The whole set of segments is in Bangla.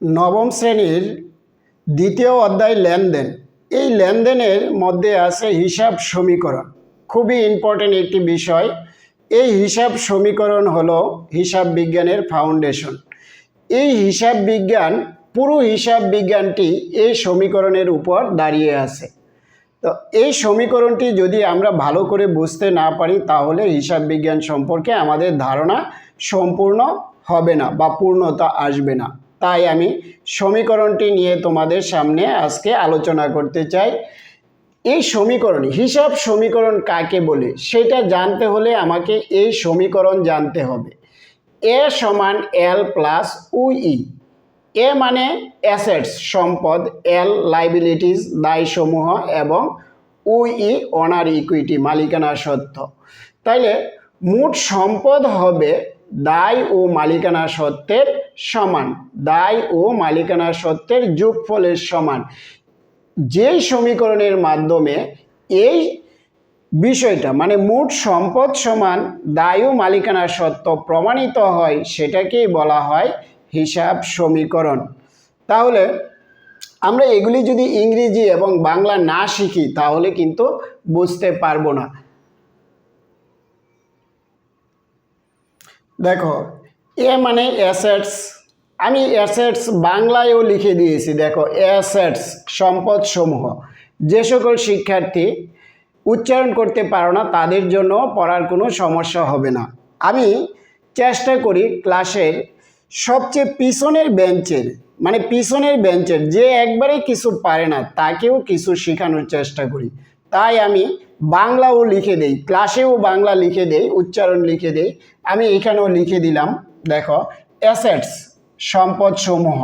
নবম শ্রেণির দ্বিতীয় অধ্যায় লেনদেন। এই লেনদেনের মধ্যে আছে হিসাব সমীকরণ। খুবই ইম্পর্টেন্ট একটি বিষয়। এই হিসাব সমীকরণ হলো হিসাব বিজ্ঞানের ফাউন্ডেশন এই হিসাব বিজ্ঞান পুরো হিসাব বিজ্ঞানটি এই সমীকরণের উপর দাঁড়িয়ে আছে। তো এই সমীকরণটি যদি আমরা ভালো করে বুঝতে না পারি, তাহলে হিসাব বিজ্ঞান সম্পর্কে আমাদের ধারণা সম্পূর্ণ হবে না বা পূর্ণতা আসবে না। তাই আমি সমীকরণটি নিয়ে তোমাদের সামনে আজকে আলোচনা করতে চাই। এই সমীকরণ, হিসাব সমীকরণ কাকে বলে? সেটা জানতে হলে আমাকে এই সমীকরণ জানতে হবে। এ সমান এল প্লাস উই এ মানে অ্যাসেটস সম্পদ এল লাইবিলিটিস দায়সমূহ এবং উই অনার ইকুইটি মালিকানা সত্ত্ব তাইলে মোট সম্পদ হবে দায় ও মালিকানা সত্ত্বের সমান। দায় ও মালিকানা সত্ত্বের যোগফলের সমান। যেই সমীকরণের মাধ্যমে এই বিষয়টা মানে মোট সম্পদ সমান দায় ও মালিকানা সত্ত্ব প্রমাণিত হয়, সেটাকেই বলা হয় হিসাব সমীকরণ। তাহলে আমরা এগুলি যদি ইংরেজি এবং বাংলা না শিখি, তাহলে কিন্তু বুঝতে পারব না। দেখো, এ মানে অ্যাসেটস আমি অ্যাসেটস বাংলায়ও লিখে দিয়েছি। দেখো অ্যাসেটস সম্পদ সমূহ যে সকল শিক্ষার্থী উচ্চারণ করতে পারো না, তাদের জন্য পড়ার কোনো সমস্যা হবে না। আমি চেষ্টা করি ক্লাসের সবচেয়ে পিছনের বেঞ্চের মানে পিছনের বেঞ্চের যে একবারে কিছু পারে না, তাকেও কিছু শেখানোর চেষ্টা করি। তাই আমি বাংলাও লিখে দেই ক্লাসেও বাংলা লিখে দেই, উচ্চারণ লিখে দেই। আমি এখানেও লিখে দিলাম, দেখো অ্যাসেটস সম্পদসমূহ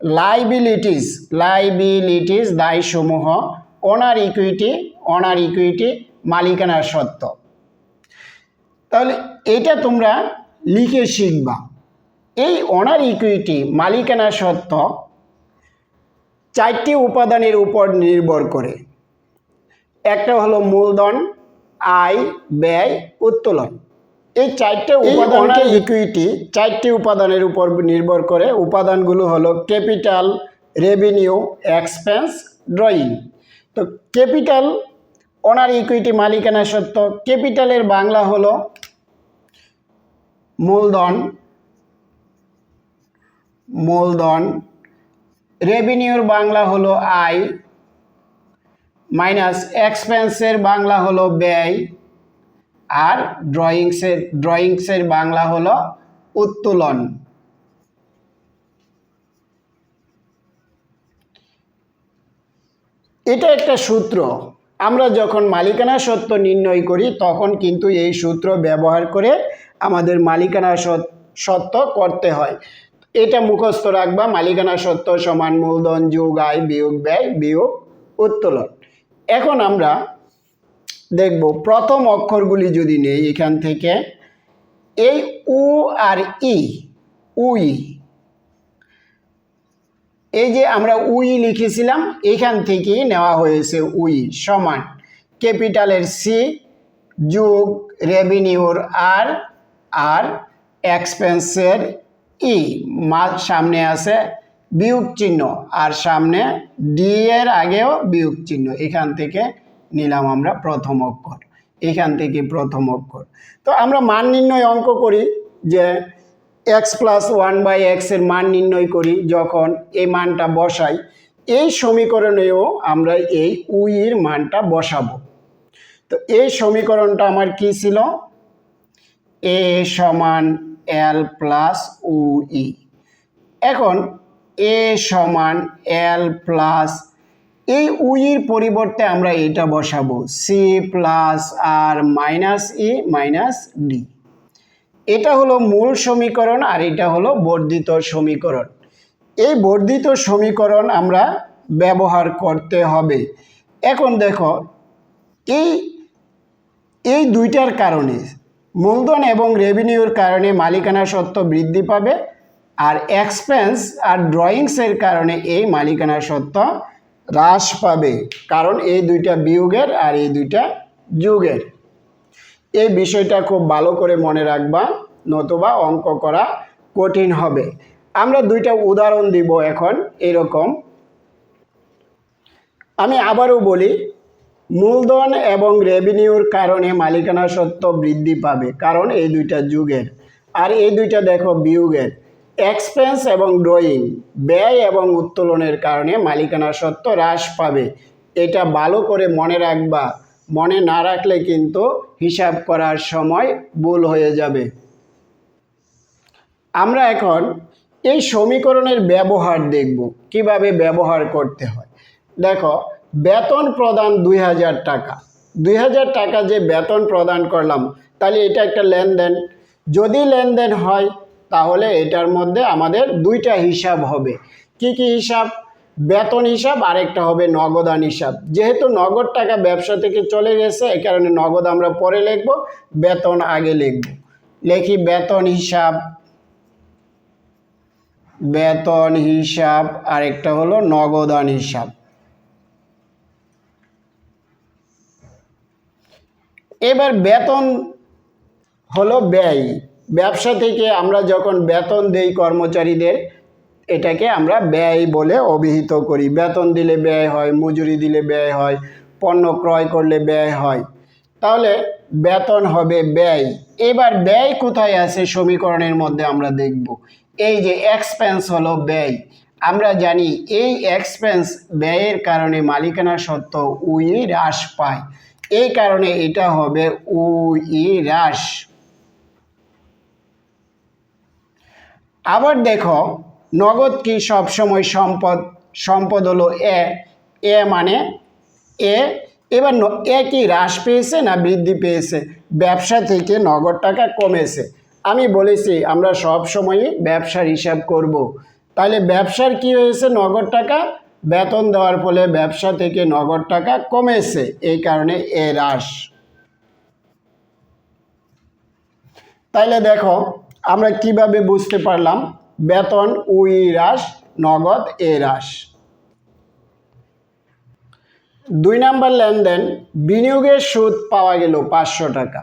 লাইবিলিটিস লাইবিলিটিস দায়সমূহ অনার ইকুইটি অনার ইকুইটি মালিকানার সত্ত্ব। তাহলে এটা তোমরা লিখে শিখবা। এই অনার ইকুইটি মালিকানা সত্ত্ব চারটি উপাদানের উপর নির্ভর করে। একটা হলো মূলধন আয় ব্যয় উত্তোলন। এই চারটে উপাদানের ইকুইটি চারটি উপাদানের উপর নির্ভর করে। উপাদানগুলো হলো ক্যাপিটাল রেভিনিউ এক্সপেন্স ড্রয়িং তো ক্যাপিটাল অনার ইকুইটি মালিকানা সত্ত্ব। ক্যাপিটালের বাংলা হলো মূলধন মূলধন। রেভিনিউর বাংলা হলো আয় মাইনাস এক্সপেন্সের বাংলা হলো ব্যয়, আর ড্রয়িংসের ড্রয়িংসের বাংলা হলো উত্তোলন। এটা একটা সূত্র। আমরা যখন মালিকানা সত্ত্ব নির্ণয় করি, তখন কিন্তু এই সূত্র ব্যবহার করে আমাদের মালিকানা সত্ত্ব করতে হয়। এটা মুখস্থ রাখবা, মালিকানা সত্ত্ব সমান মূলধন, যোগ, আয়, বিয়োগ, ব্যয়, বিয়োগ, উত্তোলন। এখন আমরা দেখব প্রথম অক্ষরগুলি যদি নেই এখান থেকে, এই উ আর ই, উই। এই যে আমরা উই লিখেছিলাম, এখান থেকেই নেওয়া হয়েছে উই, সমান। ক্যাপিটালের সি যোগ রেভিনিউর আর আর এক্সপেন্সের ই মা সামনে আছে বিয়োগ চিহ্ন আর সামনে ডি এর আগেও বিয়োগ চিহ্ন। এখান থেকে নিলাম আমরা প্রথম অক্ষর। এখান থেকে প্রথম অক্ষর। তো আমরা মান নির্ণয় অঙ্ক করি যে এক্স প্লাস ওয়ান বাই এক্সের মান নির্ণয় করি যখন এই মানটা বসাই, এই সমীকরণেও আমরা এই উইয়ের মানটা বসাবো। তো এই সমীকরণটা আমার কি ছিল? এ সমান এল প্লাস ই এখন এ সমান এল প্লাস এই উইয়ের পরিবর্তে আমরা এটা বসাবো। C plus R minus E minus D এটা হলো মূল সমীকরণ আর এটা হলো বর্ধিত সমীকরণ। এই বর্ধিত সমীকরণ আমরা ব্যবহার করতে হবে। এখন দেখো, এই এই দুইটার কারণে মূলধন এবং রেভিনিউর কারণে মালিকানা সত্ত্ব বৃদ্ধি পাবে, আর এক্সপেন্স আর ড্রয়িংসের কারণে এই মালিকানা সত্ত্ব হ্রাস পাবে, কারণ এই দুইটা বিয়োগের আর এই দুইটা যুগের। এই বিষয়টা খুব ভালো করে মনে রাখবা, নতুবা অঙ্ক করা কঠিন হবে। আমরা দুইটা উদাহরণ দিব এখন, এরকম। আমি আবারও বলি মূলধন এবং রেভিনিউর কারণে মালিকানা সত্ত্ব বৃদ্ধি পাবে, কারণ এই দুইটা যুগের। আর এই দুইটা দেখো বিয়োগের। এক্সপেন্স এবং ড্রয়িং ব্যয় এবং উত্তোলনের কারণে মালিকানা সত্ত্ব হ্রাস পাবে। এটা ভালো করে মনে রাখবা, মনে না রাখলে কিন্তু হিসাব করার সময় ভুল হয়ে যাবে। আমরা এখন এই সমীকরণের ব্যবহার দেখব, কীভাবে ব্যবহার করতে হয়। দেখো বেতন প্রদান দুই হাজার টাকা। দুই হাজার টাকা যে বেতন প্রদান করলাম, তাহলে এটা একটা লেনদেন। যদি লেনদেন হয়, তাহলে এটার মধ্যে আমাদের দুইটা হিসাব হবে। কি কি হিসাব? বেতন হিসাব, আরেকটা হবে নগদান হিসাব। যেহেতু নগদ টাকা ব্যবসা থেকে চলে গেছে, এ কারণে নগদ আমরা পরে লিখব, বেতন আগে লিখব। লেখি বেতন হিসাব। বেতন হিসাব, আরেকটা হলো নগদান হিসাব। এবার বেতন হলো ব্যয়। ব্যবসা থেকে আমরা যখন বেতন দেই কর্মচারীদের, এটাকে আমরা ব্যয় বলে অভিহিত করি। বেতন দিলে ব্যয় হয়, মজুরি দিলে ব্যয় হয়, পণ্য ক্রয় করলে ব্যয় হয়। তাহলে বেতন হবে ব্যয়। এবার ব্যয় কোথায় আছে সমীকরণের মধ্যে আমরা দেখব। এই যে এক্সপেন্স হলো ব্যয়। আমরা জানি এই এক্সপেন্স ব্যয়ের কারণে মালিকানা সত্ত্ব উই হ্রাস পায়। এই কারণে এটা হবে উ, ই হ্রাস আবার দেখো, নগদ কি সবসময় সম্পদ সম্পদ হলো এ এ মানে এ, এবার এ কি হ্রাস পেয়েছে না বৃদ্ধি পেয়েছে? ব্যবসা থেকে নগদ টাকা কমেছে। আমি বলেছি, আমরা সব সময়ই ব্যবসার হিসাব করব। তাহলে ব্যবসার কি হয়েছে? নগদ টাকা বেতন দেওয়ার ফলে ব্যবসা থেকে নগদ টাকা কমেছে। এই কারণে এ হ্রাস। তাইলে দেখো, আমরা কীভাবে বুঝতে পারলাম? বেতন, উই হ্রাস, নগদ, এ হ্রাস। দুই নাম্বার লেনদেন, বিনিয়োগের সুদ পাওয়া গেল পাঁচশো টাকা।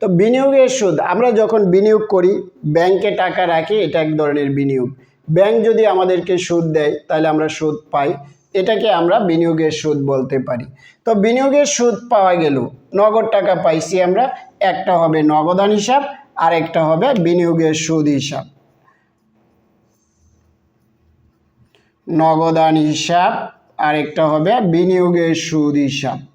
তো বিনিয়োগের সুদ, আমরা যখন বিনিয়োগ করি, ব্যাংকে টাকা রাখি, এটা এক ধরনের বিনিয়োগ। ব্যাংক যদি আমাদেরকে সুদ দেয়, তাহলে আমরা সুদ পাই। এটাকে আমরা বিনিয়োগের সুদ বলতে পারি। তো বিনিয়োগের সুদ পাওয়া গেল, নগদ টাকা পাইছি আমরা, একটা হবে নগদান হিসাব আর একটা হবে বিনিয়োগের সুদ হিসাব। নগদান হিসাব, আরেকটা হবে বিনিয়োগের সুদ হিসাব।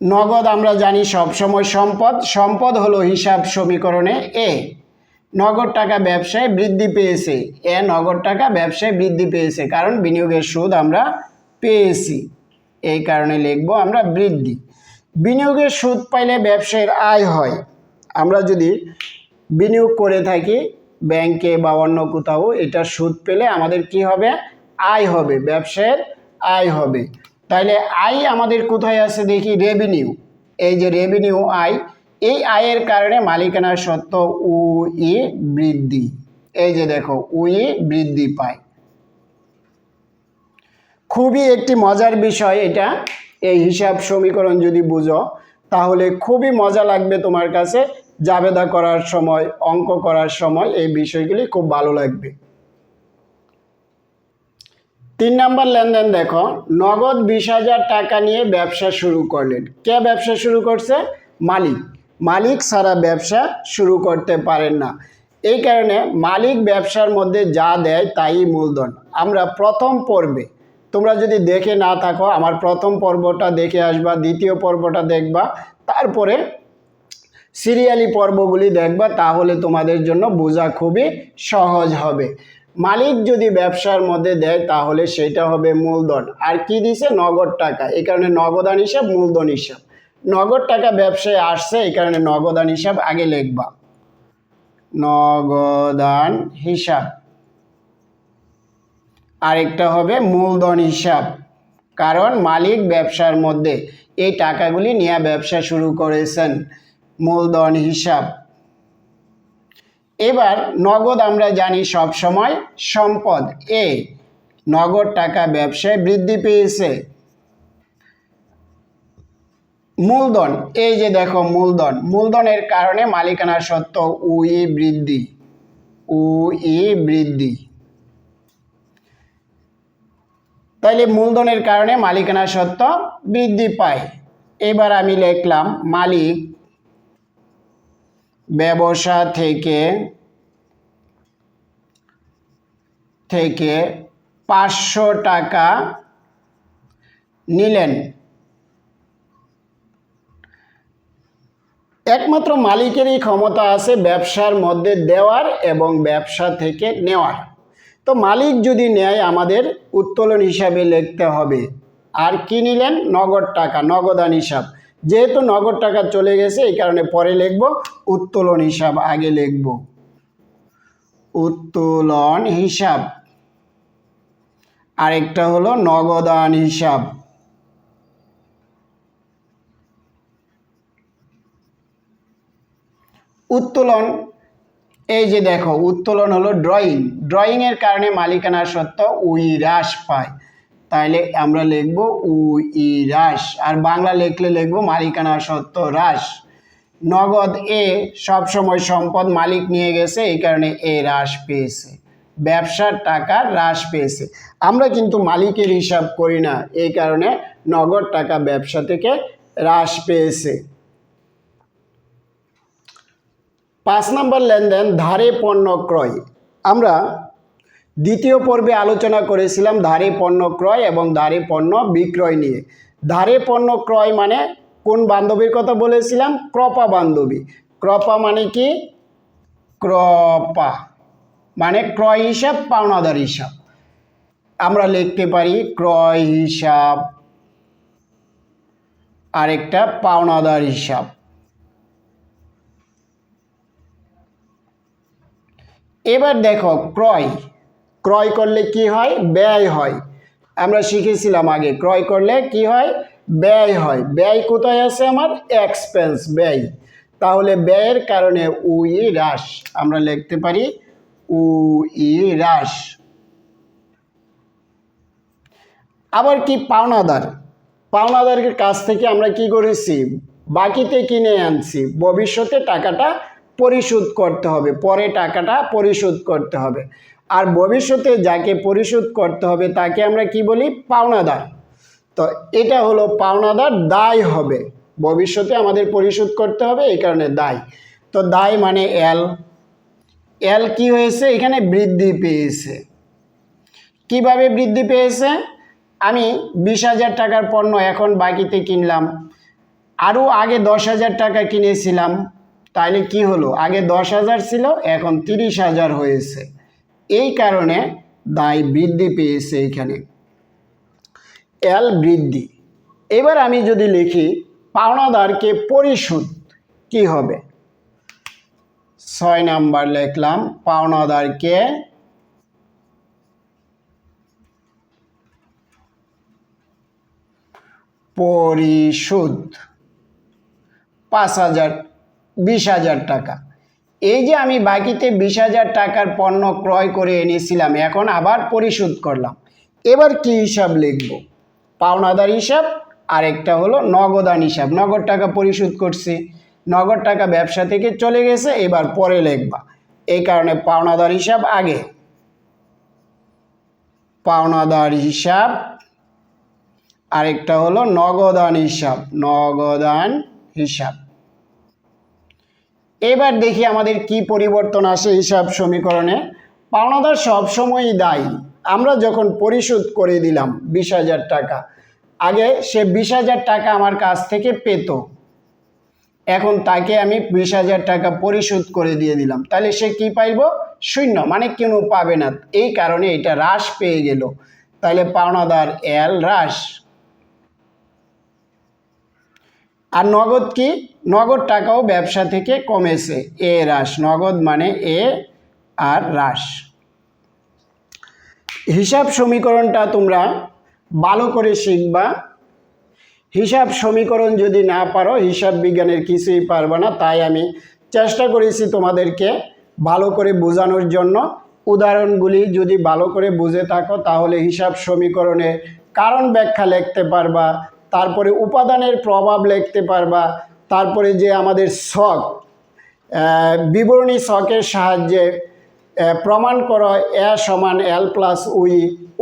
নগদ আমরা জানি সবসময় সম্পদ। সম্পদ হলো হিসাব সমীকরণে এ নগদ টাকা ব্যবসায় বৃদ্ধি পেয়েছে। এ নগদ টাকা ব্যবসায় বৃদ্ধি পেয়েছে, কারণ বিনিয়োগের সুদ আমরা পেয়েছি। এই কারণে লিখব আমরা বৃদ্ধি। বিনিয়োগের সুদ পাইলে ব্যবসায়ের আয় হয়। আমরা যদি বিনিয়োগ করে থাকি ব্যাংকে বা অন্য কোথাও এটা সুদ পেলে আমাদের কি হবে? আয় হবে, ব্যবসায়ের আয় হবে। তাহলে আয় আমাদের কোথায় আছে দেখি রেভিনিউ এই যে রেভিনিউ আয় এই আয়ের কারণে মালিকানার সত্ত্ব উ ই বৃদ্ধি। এই যে দেখো উই বৃদ্ধি পায়। খুবই একটি মজার বিষয় এটা। এই হিসাব সমীকরণ যদি বুঝো, তাহলে খুবই মজা লাগবে তোমার কাছে। জাবেদা করার সময়, অঙ্ক করার সময় এই বিষয়গুলি খুব ভালো লাগবে। তিন নাম্বার লেনদেন দেখো, নগদ বিশ হাজার টাকা নিয়ে ব্যবসা শুরু করলেন। কে ব্যবসা শুরু করছে? মালিক। মালিক সারা ব্যবসা শুরু করতে পারেন না। এই কারণে মালিক ব্যবসার মধ্যে যা দেয় তাই মূলধন। আমরা প্রথম পর্বে, তোমরা যদি দেখে না থাকো, আমার প্রথম পর্বটা দেখে আসবা, দ্বিতীয় পর্বটা দেখবা, তারপরে সিরিয়ালি পর্বগুলি দেখবা, তাহলে তোমাদের জন্য বোঝা খুবই সহজ হবে। মালিক যদি ব্যবসার মধ্যে দেয়, তাহলে সেটা হবে মূলধন। আর কি দিছে? নগদ টাকা। এই কারণে নগদান হিসাব, মূলধন হিসাব। নগদ টাকা ব্যবসায় আসছে, এই কারণে নগদান হিসাব আগে লিখবা। নগদান হিসাব। আরেকটা হবে মূলধন হিসাব। কারণ মালিক ব্যবসার মধ্যে এই টাকাগুলি নিয়ে ব্যবসা শুরু করেছেন। মূলধন হিসাব। এবার নগদ আমরা জানি সব সময় সম্পদ। এ, নগদ টাকা ব্যবসায় বৃদ্ধি পেয়েছে। মূলধন, এই যে দেখো মূলধন, মূলধনের কারণে মালিকানা সত্ত্ব উই বৃদ্ধি উই বৃদ্ধি। তাইলে মূলধনের কারণে মালিকানা সত্ত্ব বৃদ্ধি পায়। এবার আমি লিখলাম মালিক ব্যবসা থেকে থেকে পাঁচশো টাকা নিলেন। একমাত্র মালিকেরই ক্ষমতা আছে ব্যবসার মধ্যে দেওয়ার এবং ব্যবসা থেকে নেওয়ার। তো মালিক যদি নেয়, আমাদের উত্তোলন হিসাবে লিখতে হবে। আর কি নিলেন? নগদ টাকা, নগদান হিসাব। যেহেতু নগদ টাকা চলে গেছে, এই কারণে পরে লিখব, উত্তোলন হিসাব, আগে লিখব। উত্তোলন হিসাব। আরেকটা হলো নগদান হিসাব। উত্তোলন, এই যে দেখো, উত্তোলন হলো ড্রয়িং। ড্রয়িংয়ের কারণে মালিকানা সত্ত্ব উই হ্রাস পায়। তাইলে আমরা লিখব উই হ্রাস আর বাংলা লিখলে লিখব মালিকানা সত্ত্ব হ্রাস নগদ এ সবসময় সম্পদ মালিক নিয়ে গেছে, এই কারণে এ হ্রাস পেয়েছে। ব্যবসার টাকা হ্রাস পেয়েছে। আমরা কিন্তু মালিকের হিসাব করি না, এই কারণে নগদ টাকা ব্যবসা থেকে হ্রাস পেয়েছে। পাঁচ নম্বর লেনদেন, ধারে পণ্য ক্রয়। আমরা দ্বিতীয় পর্বে আলোচনা করেছিলাম ধারে পণ্য ক্রয় এবং ধারে পণ্য বিক্রয় নিয়ে। ধারে পণ্য ক্রয় মানে কোন বান্ধবীর কথা বলেছিলাম? ক্রপা বান্ধবী। ক্রপা মানে কি? ক্রপা মানে ক্রয় হিসাব, পাওনাদার হিসাব। আমরা লিখতে পারি ক্রয় হিসাব, আরেকটা পাওনাদার হিসাব। এবার দেখো ক্রয়। ক্রয় করলে কি হয়? ব্যয় হয়। আমরা শিখেছিলাম আগে, ক্রয় করলে কি হয়? ব্যয় হয়। ব্যয় কোথায় আছে আমার? এক্সপেন্স ব্যয়। তাহলে ব্যয়ের কারণে উই হ্রাস আমরা লিখতে পারি উই হ্রাস আবার কি? পাওনাদার। পাওনাদারের কাছ থেকে আমরা কি করেছি? বাকিতে কিনে আনছি। ভবিষ্যতে টাকাটা পরিশোধ করতে হবে। পরে টাকাটা পরিশোধ করতে হবে। আর ভবিষ্যতে যাকে পরিশোধ করতে হবে, তাকে আমরা কি বলি? পাওনাদার। তো এটা হলো পাওনাদার, দায় হবে। ভবিষ্যতে আমাদের পরিশোধ করতে হবে, এই কারণে দায়। তো দায় মানে এল এল কি হয়েছে? এখানে বৃদ্ধি পেয়েছে। কীভাবে বৃদ্ধি পেয়েছে? আমি বিশ হাজার টাকার পণ্য এখন বাকিতে কিনলাম। আরও আগে দশ হাজার টাকা কিনেছিলাম। তাহলে কি হলো? আগে দশ হাজার ছিল, এখন তিরিশ হাজার হয়েছে। এই কারণে দায় বৃদ্ধি পেয়েছে এখানে। এল বৃদ্ধি। এবার আমি যদি লিখি, পাওনাদারকে পরিশোধ কি হবে? ছয় নাম্বার লিখলাম, পাওনাদারকে পরিশোধ। পাঁচ হাজার, বিশ হাজার টাকা। এই যে আমি বাকিতে বিশ হাজার টাকার পণ্য ক্রয় করে এনেছিলাম, এখন আবার পরিশোধ করলাম। এবার কি হিসাব লিখব? পাওনাদার হিসাব, আরেকটা হলো নগদান হিসাব। নগদ টাকা পরিশোধ করছি। নগদ টাকা ব্যবসা থেকে চলে গেছে, এবার পরে লিখবা। এই কারণে পাওনাদার হিসাব আগে। পাওনাদার হিসাব, আরেকটা হলো নগদান হিসাব। নগদান হিসাব। এবার দেখি আমাদের কি পরিবর্তন আসে হিসাব সমীকরণে। পাওনাদার সবসময়ই দায়ী। আমরা যখন পরিশোধ করে দিলাম বিশ হাজার টাকা, আগে সে বিশ হাজার টাকা আমার কাছ থেকে পেত। এখন তাকে আমি বিশ হাজার টাকা পরিশোধ করে দিয়ে দিলাম। তাহলে সে কি পাইব? শূন্য মানে কেন পাবে না। এই কারণে এটা হ্রাস পেয়ে গেল। তাহলে পাওনাদার এল হ্রাস আর নগদ কি? নগদ টাকাও ব্যবসা থেকে কমেছে। এ হ্রাস নগদ মানে এ আর হ্রাস হিসাব সমীকরণটা তোমরা ভালো করে শিখবা। হিসাব সমীকরণ যদি না পারো, হিসাব বিজ্ঞানের কিছুই পারবে না। তাই আমি চেষ্টা করেছি তোমাদেরকে ভালো করে বোঝানোর জন্য। উদাহরণগুলি যদি ভালো করে বুঝে থাকো, তাহলে হিসাব সমীকরণের কারণ ব্যাখ্যা লিখতে পারবা। তারপরে উপাদানের প্রভাব লিখতে পারবা। তারপরে যে আমাদের শখ বিবরণী শখের সাহায্যে প্রমাণ করো এ সমান এল প্লাস উই,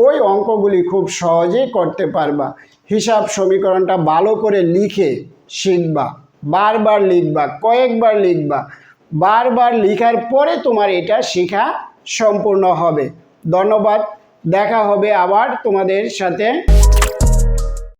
ওই অঙ্কগুলি খুব সহজেই করতে পারবা। হিসাব সমীকরণটা ভালো করে লিখে শিখবা, বারবার লিখবা, কয়েকবার লিখবা। বারবার লিখার পরে তোমার এটা শেখা সম্পূর্ণ হবে। ধন্যবাদ, দেখা হবে আবার তোমাদের সাথে।